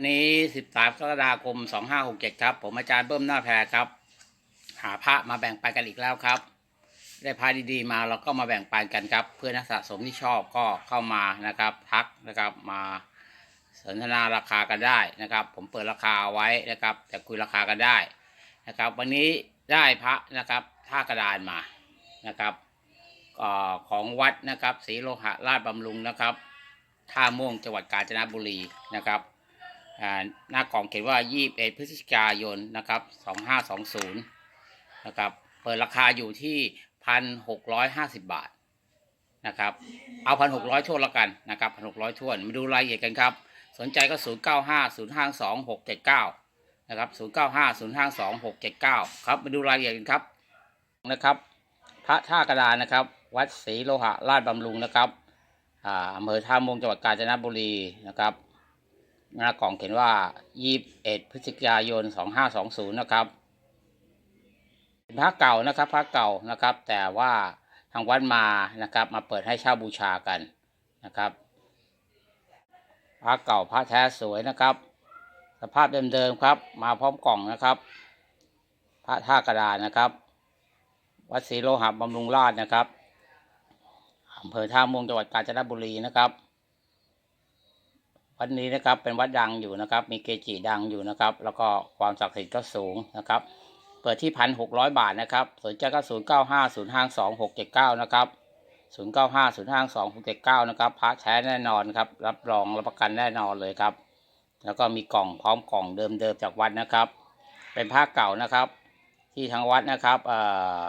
วันนี้ 13 กรกฎาคม 2567 ครับ ผมอาจารย์เบิ้มหน้าแพรครับ หาพระมาแบ่งปันกันอีกแล้วครับ ได้พระดีๆมาเราก็มาแบ่งปันกันครับ เพื่อนักสะสมที่ชอบก็เข้ามานะครับ ทักนะครับมาสนทนาราคากันได้นะครับ ผมเปิดราคาไว้นะครับ แต่คุยราคากันได้นะครับ วันนี้ได้พระนะครับท่ากระดานมานะครับของวัดนะครับศรีโลหะราชบำรุงนะครับ ท่าม่วงจังหวัดกาญจนบุรีนะครับ หน้ากล่องเขียนว่า 21 พฤศจิกายนนะครับ 2520 นะครับ เปิดราคาอยู่ที่ 1,650 บาทนะครับ เอา 1,600ทั่วละกันนะครับ 1,600ทั่วมาดูรายละเอียดกันครับ สนใจก็ 095 052 679 นะครับ 095 052 679 ครับ มาดูรายละเอียดกันครับ นะครับ พระท่ากระดานนะครับ วัดศรีโลหะราชบำรุงนะครับอ่าอำเภอท่ามงจังหวัดกาญจนบุรีนะครับ หน้ากล่องเขียนว่า21พฤศจิกายน2520นะครับเป็นพระเก่านะครับพระเก่านะครับ แต่ว่าทางวัดมานะครับ มาเปิดให้เช่าบูชากันนะครับพระเก่าพระแท้สวยนะครับ สภาพเดิมๆครับ มาพร้อมกล่องนะครับ พระท่ากระดานนะครับ วัดศรีโลหะบำรุงราชนะครับอำเภอท่าม่วงจังหวัดกาญจนบุรีนะครับ วัดนี้นะครับเป็นวัดดังอยู่นะครับ มีเกจิดังอยู่นะครับ แล้วก็ความศักดิ์สิทธิ์ก็สูงนะครับ เปิดที่พันหกร้อยบาทนะครับสนใจก็ศูนย์เก้าห้าศูนย์ห้าสองหกเจ็ดเก้านะครับศูนย์เก้าห้าศูนย์ห้าสองหกเจ็ดเก้านะครับพระแท้แน่นอนครับ รับรองรับประกันแน่นอนเลยครับ แล้วก็มีกล่องพร้อมกล่องเดิมๆจากวัดนะครับ เป็นผ้าเก่านะครับ ที่ทางวัดนะครับเอ่อ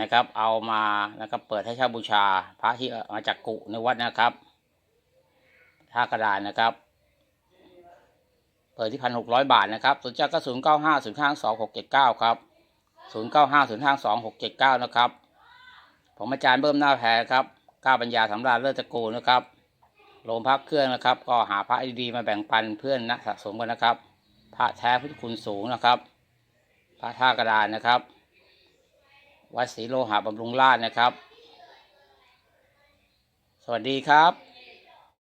นะครับเอามานะครับเปิดให้เช่าบูชาพระที่มาจากกุในวัดนะครับ ท่ากระดานนะครับ เปิดที่พันหกร้อยบาทนะครับสนใจก็ศูนย์เก้าห้าศูนย์ห้าสองหกเจ็ดเก้าครับศูนย์เก้าห้าศูนย์ห้าสองหกเจ็ดเก้านะครับ ผมอาจารย์เบิ้มหน้าแพรครับก้าปัญญาสำราญเลิศตะกูลนะครับโรงพักเครื่องนะครับ ก็หาพระดีๆมาแบ่งปันเพื่อนนักสะสมกันนะครับ พระแท้พุทธคุณสูงนะครับ พระท่ากระดานนะครับ วัดศรีโลหะบำรุงราชนะครับ สวัสดีครับ